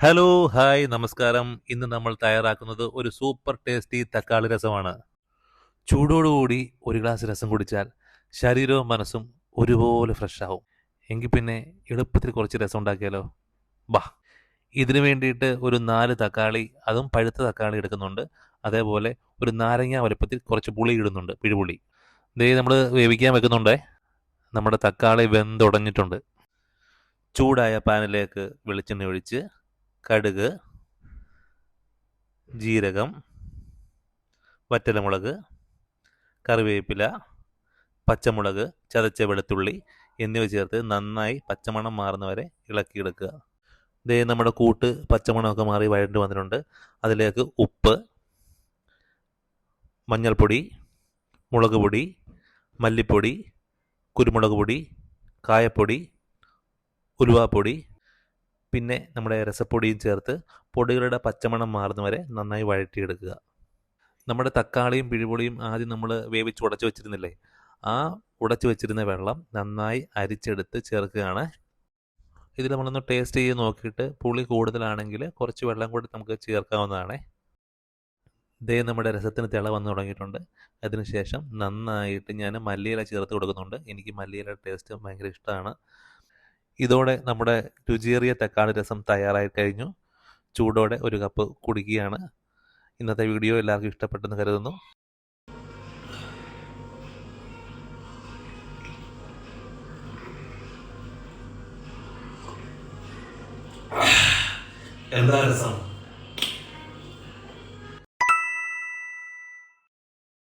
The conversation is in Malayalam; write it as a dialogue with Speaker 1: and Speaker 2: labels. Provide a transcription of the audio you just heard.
Speaker 1: ഹലോ ഹായ് നമസ്കാരം. ഇന്ന് നമ്മൾ തയ്യാറാക്കുന്നത് ഒരു സൂപ്പർ ടേസ്റ്റി തക്കാളി രസമാണ്. ചൂടോടുകൂടി ഒരു ഗ്ലാസ് രസം കുടിച്ചാൽ ശരീരവും മനസ്സും ഒരുപോലെ ഫ്രഷ് എങ്കിൽ പിന്നെ എളുപ്പത്തിൽ കുറച്ച് രസം ഉണ്ടാക്കിയാലോ? ബാ. ഇതിനു വേണ്ടിയിട്ട് ഒരു നാല് തക്കാളി അതും പഴുത്ത തക്കാളി എടുക്കുന്നുണ്ട്. അതേപോലെ ഒരു നാരങ്ങ വലുപ്പത്തിൽ കുറച്ച് പുളി ഇടുന്നുണ്ട് പിഴുപുളി. ദേ നമ്മൾ വേവിക്കാൻ വെക്കുന്നുണ്ടേ. നമ്മുടെ തക്കാളി വെന്തുടഞ്ഞിട്ടുണ്ട്. ചൂടായ പാനിലേക്ക് വെളിച്ചെണ്ണ ഒഴിച്ച് കടുക് ജീരകം വറ്റലമുളക് കറിവേപ്പില പച്ചമുളക് ചതച്ച വെളുത്തുള്ളി എന്നിവ ചേർത്ത് നന്നായി പച്ചമണം മാറുന്നവരെ ഇളക്കിയെടുക്കുക. ഇതേ നമ്മുടെ കൂട്ട് പച്ചമണമൊക്കെ മാറി വഴണ്ട് വന്നിട്ടുണ്ട്. അതിലേക്ക് ഉപ്പ് മഞ്ഞൾപ്പൊടി മുളക് പൊടി മല്ലിപ്പൊടി കുരുമുളക് പൊടി കായപ്പൊടി ഉലുവാപ്പൊടി പിന്നെ നമ്മുടെ രസപ്പൊടിയും ചേർത്ത് പൊടികളുടെ പച്ചമണം മാറുന്ന വരെ നന്നായി വഴറ്റിയെടുക്കുക. നമ്മുടെ തക്കാളിയും പിഴിപൊടിയും ആദ്യം നമ്മൾ വേവിച്ച് ഉടച്ചു വെച്ചിരുന്നില്ലേ? ആ ഉടച്ചു വെച്ചിരുന്ന വെള്ളം നന്നായി അരിച്ചെടുത്ത് ചേർക്കുകയാണ്. ഇതിൽ നമ്മളൊന്ന് ടേസ്റ്റ് ചെയ്ത് നോക്കിയിട്ട് പുളി കൂടുതലാണെങ്കിൽ കുറച്ച് വെള്ളം കൂടി നമുക്ക് ചേർക്കാവുന്നതാണ്. ദേ നമ്മുടെ രസത്തിന് തിള വന്നു തുടങ്ങിയിട്ടുണ്ട്. അതിനുശേഷം നന്നായിട്ട് ഞാൻ മല്ലിയില ചേർത്ത് കൊടുക്കുന്നുണ്ട്. എനിക്ക് മല്ലിയില ടേസ്റ്റ് ഭയങ്കര ഇഷ്ടമാണ്. ഇതോടെ നമ്മുടെ രുചിയേറിയ തക്കാളി രസം തയ്യാറായി കഴിഞ്ഞു. ചൂടോടെ ഒരു കപ്പ് കുടിക്കുകയാണ്. ഇന്നത്തെ വീഡിയോ എല്ലാവർക്കും ഇഷ്ടപ്പെട്ടെന്ന് കരുതുന്നു. എന്താ രസം?